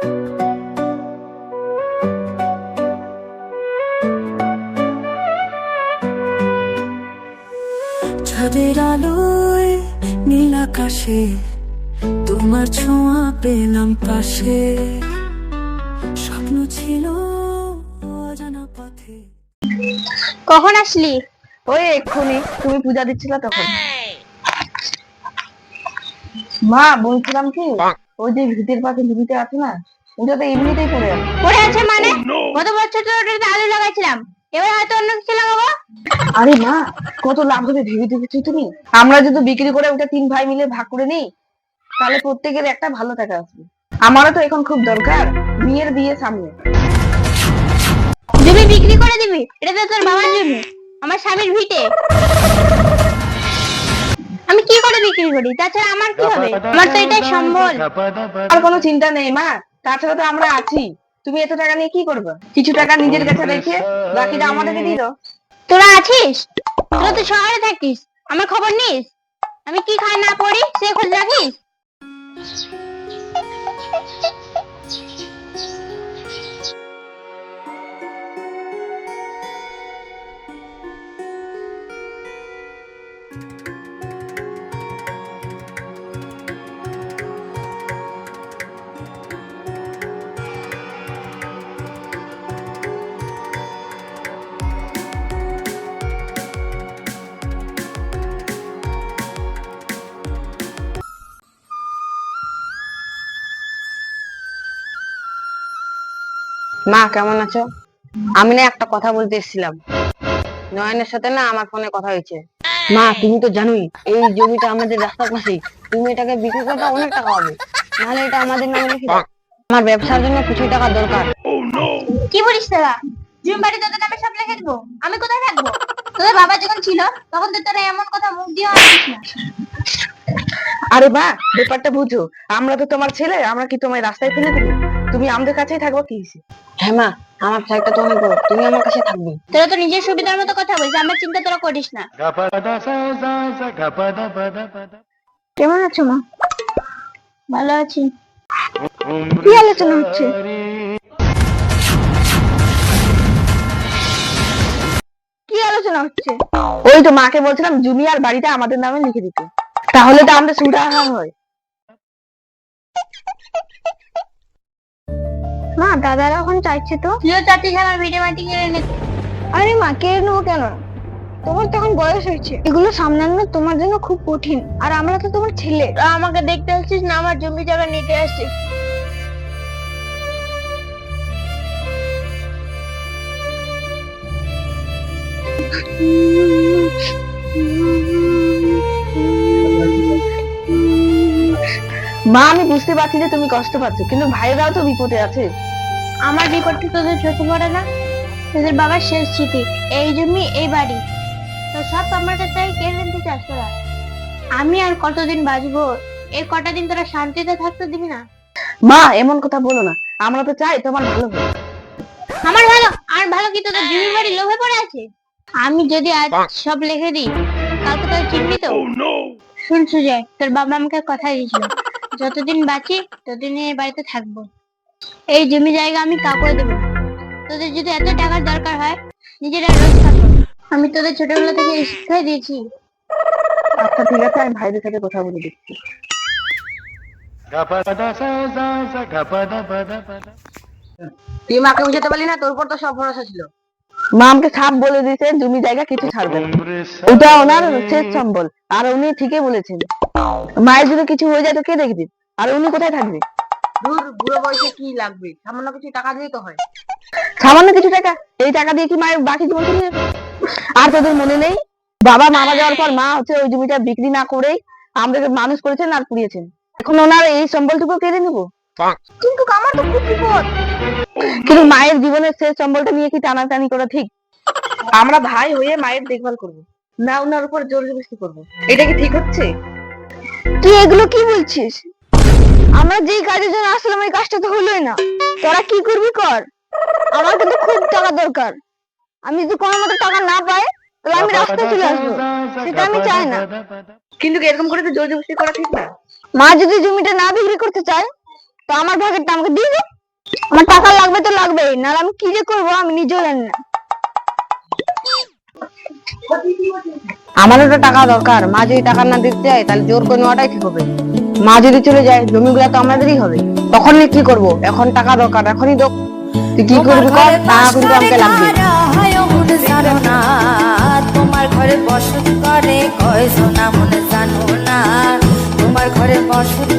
ছাদের আলোয় নীল আকাশে তোমার ছোঁয়া পেলাম পাশে। স্বপ্ন ছিল অজানা পথে। কখন আসলি? ওই এক্ষুনি তুমি পূজা দিচ্ছিলে তখন। মা বলছিলাম কি? ওই যে ভিতের পাশে দিদিতে আছে না ওটা তো এমনিতেই পড়ে আছে। পড়ে আছে মানে? গত বছর তো ওটাতে আলু লাগাইছিলাম। এবার হয়তো অন্য কিছু লাগাবো? আরে মা কত লাভ হবে ভেবে দেখেছ তুমি? আমরা যদি বিক্রি করে ওটা তিন ভাই মিলে ভাগ করে নিই তাহলে প্রত্যেকের একটা ভালো টাকা আসবে আমারও তো এখন খুব দরকার বিয়ের বিয়ে সামনে। জমি বিক্রি করে দিবি এটা তো তোর বাবার জমি আমার স্বামীর ভিটে। আমি কি করে বিক্রি করি? তাছাড়া আমার কি হবে? আমার তো এটাই সম্বল। আর কোনো চিন্তা নেই, মা। তাছাড়া তো আমরা আছি। তুমি এত টাকা নিয়ে কি করবে? কিছু টাকা নিজের কাছে রেখে বাকিটা আমাদেরকে দিল তোরা আছিস? তোরা তো শহরে থাকিস। আমার খবর নিস? আমি কি খাই না পড়ি? সে খোঁজ রাখিস? মা কেমন আছো? আমি না একটা কথা বলতে এসেছিলাম। নয়নের সাথে না আমার ফোনে কথা হয়েছে। মা তুমি তো জানোই এই জমিটা আমাদের রাস্তার পাশেই। তুমি এটাকে বিক্রি করতে অনেক টাকা হবে। নাহলে এটা আমাদের নামে লিখে দাও। আমার ব্যবসার জন্য কিছু টাকা দরকার। কি বলিস তোরা জুম বাড়ি তোদের নামে সব লিখে দেবো। আমি কোথায় থাকব? তোদের বাবা যখন ছিল তখন তো তোরা এমন কথা মুখ দিয়ে আসিস না। আরে মা ব্যাপারটা বুঝো। আমরা তো তোমার ছেলে আমরা কি তোমায় রাস্তায় ফেলে দেবো? তুমি আমাদের কাছেই থাকব কি হয়েছে? হ্যাঁ মা আমার ফ্ল্যাটটা তো অনেক বড় তুমি আমার কাছে থাকবে। তোরা তো নিজের সুবিধার মতো কথা বলছিস আমার চিন্তা তোরা করিস না। কেমন আছো মা? ভালো আছি। কি আলোচনা হচ্ছে? কি আলোচনা হচ্ছে? ওই তো মাকে বলছিলাম জমি আর বাড়িটা আমাদের নামে লিখে দিতে। তাহলে তো আমাদের সুবিধা হয়। মা দাদারা এখন চাইছে তো। তুইও চাচ্ছিস আমার ভিডিও মাটি কেড়ে নিতে আরে মা কেড়ে নেব কেন? তোমার তো এখন বয়স হয়েছে। এগুলো সামলানো তোমার জন্য খুব কঠিন। আর আমরা তো তোমার ছেলে। আমাকে দেখতে আসছিস না? আমার জমি জায়গা নিতে আসছিস। মা আমি বুঝতে পারছি যে তুমি কষ্ট পাচ্ছ কিন্তু ভাইয়েরাও তো বিপদে আছে। আমার বিপদটা তোদের চোখে পড়ে না? তোদের বাবার শেষ স্মৃতি এই জমি এই বাড়ি। তো সব আমার কাছে কেড়ে নিতে চাস তোরা? আমি আর কতদিন বাঁচবো? এই কটা দিন তোরা শান্তিতে থাকতে দিবি না? মা এমন কথা বলো না। আমরা তো চাই তোমার ভালো হোক। আমার ভালো? আর ভালো কি তোদের জমি বাড়ি লোভে পড়ে আছে? আমি যদি আজ সব লিখে দিই কালকে তোর চিনবি তো? শুন সুজয় তোর বাবা আমাকে কথা দিয়েছিল। যতদিন বাঁচি ততদিন এই বাড়িতে থাকব। এই জমি জায়গা আমি কাউকে দেবো। তোদের যদি এত টাকার দরকার হয় নিজেরা রোজ থাকো। আমি তোদের ছোটবেলা থেকে এই শিক্ষাই দিয়েছি। আচ্ছা ঠিক আছে আমি ভাইদের সাথে কথা বলে দিচ্ছি তুই মাকে বুঝাতে পারলি না তোর উপর তো সব ভরসা ছিল। মা আমাকে সাপ বলে দিয়েছে জমি জায়গা কিছু ছাড়বে না। ওটা ওনার শেষ সম্বল। আর উনি ঠিকই বলেছেন। মায়ের যদি কিছু হয়ে যায় তো কে দেখবে? আর উনি কোথায় থাকবে? দূর বুড়ো বয়সে কি লাগবে? সামান্য কিছু টাকা দিলেই তো হয়। সামান্য কিছু টাকা? এই টাকা দিয়ে কি মায়ের বাকি জীবন চলে যাবে? আর তোদের মনে নেই? বাবা মারা যাওয়ার পর মা হচ্ছে ওই জমিটা বিক্রি না করেই আমাদেরকে মানুষ করেছেন আর পুড়িয়েছেন। এখন ওনার এই সম্বলটুকু কেড়ে নেব? কিন্তু আমার তো খুব বিপদ। কিন্তু মায়ের জীবনের শেষ সম্বলটা নিয়ে কি টানাটানি করা ঠিক? আমরা ভাই হয়ে মায়ের দেখভাল করব। না ওনার উপর জোর জবরদস্তি করব। এটা কি ঠিক হচ্ছে? তুই এগুলো কি বলছিস? আমরা যেই কাজের জন্য আসলাম ওই কাজটা তো হলোই না। তোরা কি করবি কর? আমার কিন্তু খুব টাকা দরকার। আমি যদি কোনো মতো টাকা না পাই তাহলে আমি রাস্তায় চলে আসব। সেটা আমি চাই না। কিন্তু এরকম করে তো জোর জবরদস্তি করা ঠিক না? মা যদি জমিটা না বিক্রি করতে চায় তো আমার ভাগেরটা আমাকে দিয়ে আমার টাকা লাগবে তো লাগবেই নাহলে আমি কি যে করব আমি নিজেও জানি না। আমারও তো টাকা দরকার। মা যদি টাকা না দিতে চায় তাহলে জোর করে নেওয়াটাই ঠিক হবে। মা যদি চলে যায় জমিগুলো তো আমাদেরই হবে। তখন কি করব? এখন টাকা দরকার এখনই দোক। তুই কি করবি কর? টাকা কিন্তু আমাকে লাগবে। তোমার ঘরে বসত করে কয় সোনা মনে জানো না। তোমার ঘরে বসত